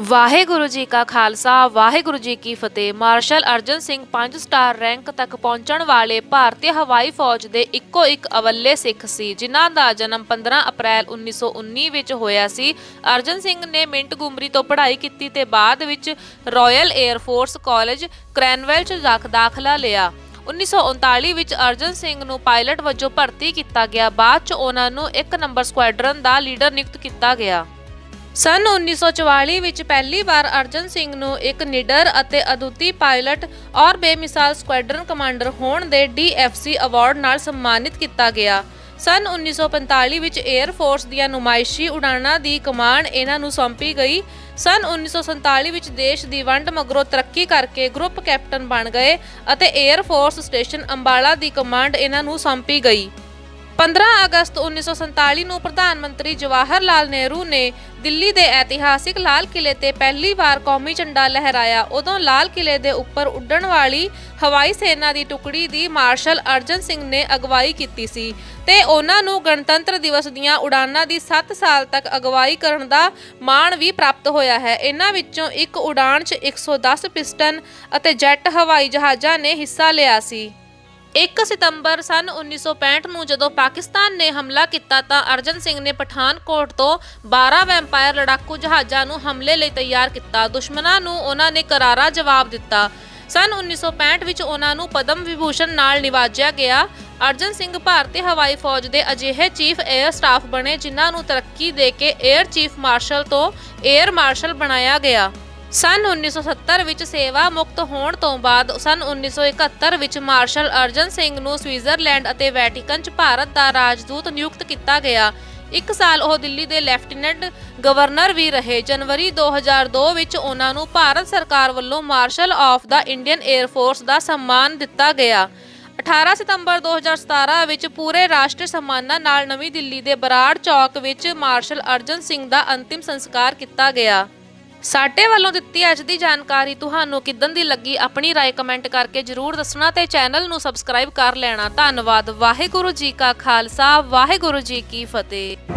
ਵਾਹਿਗੁਰੂ ਜੀ ਕਾ ਖਾਲਸਾ, ਵਾਹਿਗੁਰੂ ਜੀ ਕੀ ਫਤਿਹ। Marshal Arjan Singh 5 star rank ਤੱਕ ਪਹੁੰਚਣ ਵਾਲੇ ਭਾਰਤੀ ਹਵਾਈ ਫੌਜ ਦੇ ਇੱਕੋ ਇੱਕ ਅਵੱਲੇ ਸਿੱਖ ਸੀ, ਜਿਨ੍ਹਾਂ ਦਾ ਜਨਮ 15 ਅਪ੍ਰੈਲ 1919 ਵਿੱਚ ਹੋਇਆ ਸੀ। ਅਰਜਨ ਸਿੰਘ ਨੇ ਮਿੰਟ ਗੁਮਰੀ ਤੋਂ ਪੜ੍ਹਾਈ ਕੀਤੀ ਤੇ ਬਾਅਦ ਵਿੱਚ Royal Air Force College Cranwell 'ਚ ਦਾਖ- ਦਾਖਲਾ ਲਿਆ। 1939 ਵਿੱਚ ਅਰਜਨ ਸਿੰਘ ਨੂੰ ਪਾਇਲਟ ਵਜੋਂ ਭਰਤੀ ਕੀਤਾ ਗਿਆ, ਬਾਅਦ 'ਚ ਉਹਨਾਂ ਨੂੰ ਇੱਕ ਨੰਬਰ ਸਕੁਐਡਰਨ ਦਾ ਲੀਡਰ ਨਿਯੁਕਤ ਕੀਤਾ ਗਿਆ। ਸਨ 1944 ਵਿੱਚ ਪਹਿਲੀ ਵਾਰ ਅਰਜਨ ਸਿੰਘ ਨੂੰ ਇੱਕ ਨਿਡਰ ਅਤੇ ਅਦੁੱਤੀ ਪਾਇਲਟ ਔਰ ਬੇਮਿਸਾਲ ਸਕੁਐਡਰਨ ਕਮਾਂਡਰ ਹੋਣ ਦੇ DFC ਅਵਾਰਡ ਨਾਲ ਸਨਮਾਨਿਤ ਕੀਤਾ ਗਿਆ। ਸਨ 1945 ਵਿੱਚ 에ਅਰ ਫੋਰਸ ਦੀਆਂ ਨੁਮਾਇਸ਼ੀ ਉਡਾਣਾਂ ਦੀ ਕਮਾਂਡ ਇਹਨਾਂ ਨੂੰ ਸੌਂਪੀ ਗਈ। ਸਨ 1947 ਵਿੱਚ ਦੇਸ਼ ਦੀ ਵੰਡ ਮਗਰੋਂ ਤਰੱਕੀ ਕਰਕੇ ਗਰੁੱਪ ਕੈਪਟਨ ਬਣ ਗਏ ਅਤੇ 에ਅਰ ਫੋਰਸ ਸਟੇਸ਼ਨ ਅੰਬਾਲਾ ਦੀ ਕਮਾਂਡ ਇਹਨਾਂ ਨੂੰ ਸੌਂਪੀ ਗਈ। 15 ਅਗਸਤ 1947 ਨੂੰ ਪ੍ਰਧਾਨ ਮੰਤਰੀ ਜਵਾਹਰ ਲਾਲ ਨਹਿਰੂ ਨੇ ਦਿੱਲੀ ਦੇ ਐਤਿਹਾਸਿਕ ਲਾਲ ਕਿਲੇ ਤੇ ਪਹਿਲੀ ਵਾਰ ਕੌਮੀ ਝੰਡਾ ਲਹਿਰਾਇਆ। ਉਦੋਂ ਲਾਲ ਕਿਲੇ ਦੇ ਉੱਪਰ ਉੱਡਣ ਵਾਲੀ ਹਵਾਈ ਸੈਨਾ ਦੀ ਟੁਕੜੀ ਦੀ ਮਾਰਸ਼ਲ ਅਰਜਨ ਸਿੰਘ ਨੇ ਅਗਵਾਈ ਕੀਤੀ ਸੀ ਤੇ ਉਹਨਾਂ ਨੂੰ ਗਣਤੰਤਰ ਦਿਵਸ ਦੀਆਂ ਉਡਾਨਾਂ ਦੀ 7 ਸਾਲ ਤੱਕ ਅਗਵਾਈ ਕਰਨ ਦਾ ਮਾਣ ਵੀ ਪ੍ਰਾਪਤ ਹੋਇਆ ਹੈ। ਇਹਨਾਂ ਵਿੱਚੋਂ ਇੱਕ ਉਡਾਣ 'ਚ 110 ਪਿਸਟਨ ਅਤੇ ਜੈਟ ਹਵਾਈ ਜਹਾਜ਼ਾਂ ਨੇ ਹਿੱਸਾ ਲਿਆ ਸੀ। 1 ਸਤੰਬਰ ਸਨ 1965 ਨੂੰ ਜਦੋਂ ਪਾਕਿਸਤਾਨ ਨੇ ਹਮਲਾ ਕੀਤਾ ਤਾਂ ਅਰਜਨ ਸਿੰਘ ਨੇ ਪਠਾਨਕੋਟ ਤੋਂ 12 ਵੈਂਪਾਇਰ ਲੜਾਕੂ ਜਹਾਜ਼ਾਂ ਨੂੰ ਹਮਲੇ ਲਈ ਤਿਆਰ ਕੀਤਾ। ਦੁਸ਼ਮਣਾਂ ਨੂੰ ਉਹਨਾਂ ਨੇ ਕਰਾਰਾ ਜਵਾਬ ਦਿੱਤਾ। ਸਨ 1965 ਵਿੱਚ ਉਹਨਾਂ ਨੂੰ ਪਦਮ ਵਿਭੂਸ਼ਣ ਨਾਲ ਨਿਵਾਜਿਆ ਗਿਆ। ਅਰਜਨ ਸਿੰਘ ਭਾਰਤੀ ਹਵਾਈ ਫੌਜ ਦੇ ਅਜਿਹੇ ਚੀਫ 에ਅਰ ਸਟਾਫ ਬਣੇ, ਜਿਨ੍ਹਾਂ ਨੂੰ ਤਰੱਕੀ ਦੇ ਕੇ 에ਅਰ ਚੀਫ ਮਾਰਸ਼ਲ ਤੋਂ 에ਅਰ ਮਾਰਸ਼ਲ ਬਣਾਇਆ ਗਿਆ। ਸਨ 1970 ਵਿੱਚ ਸੇਵਾ ਮੁਕਤ ਹੋਣ ਤੋਂ ਬਾਅਦ ਸਨ 1971 ਵਿੱਚ ਮਾਰਸ਼ਲ ਅਰਜਨ ਸਿੰਘ ਨੂੰ ਸਵਿਟਜ਼ਰਲੈਂਡ ਅਤੇ ਵੈਟੀਕਨ 'ਚ ਭਾਰਤ ਦਾ ਰਾਜਦੂਤ ਨਿਯੁਕਤ ਕੀਤਾ ਗਿਆ। ਇੱਕ ਸਾਲ ਉਹ ਦਿੱਲੀ ਦੇ ਲੈਫਟੀਨੈਂਟ ਗਵਰਨਰ ਵੀ ਰਹੇ। ਜਨਵਰੀ 2002 ਵਿੱਚ ਉਹਨਾਂ ਨੂੰ ਭਾਰਤ ਸਰਕਾਰ ਵੱਲੋਂ marshal of the Indian air force ਦਾ ਸਨਮਾਨ ਦਿੱਤਾ ਗਿਆ। 18 ਸਤੰਬਰ 2017 ਵਿੱਚ ਪੂਰੇ ਰਾਸ਼ਟਰੀ ਸਨਮਾਨਾਂ ਨਾਲ ਨਵੀਂ ਦਿੱਲੀ ਦੇ ਬਰਾੜ ਚੌਕ ਵਿੱਚ ਮਾਰਸ਼ਲ ਅਰਜਨ ਸਿੰਘ ਦਾ ਅੰਤਿਮ ਸੰਸਕਾਰ ਕੀਤਾ ਗਿਆ। ਸਾਡੇ ਵੱਲੋਂ ਦਿੱਤੀ ਅੱਜ ਦੀ ਜਾਣਕਾਰੀ ਤੁਹਾਨੂੰ ਕਿੱਦਣ ਦੀ ਲੱਗੀ ਆਪਣੀ رائے ਕਮੈਂਟ ਕਰਕੇ ਜਰੂਰ ਦੱਸਣਾ ਤੇ ਚੈਨਲ ਨੂੰ ਸਬਸਕ੍ਰਾਈਬ ਕਰ ਲੈਣਾ ਧੰਨਵਾਦ ਵਾਹਿਗੁਰੂ ਜੀ ਕਾ ਖਾਲਸਾ ਵਾਹਿਗੁਰੂ ਜੀ ਕੀ ਫਤਿਹ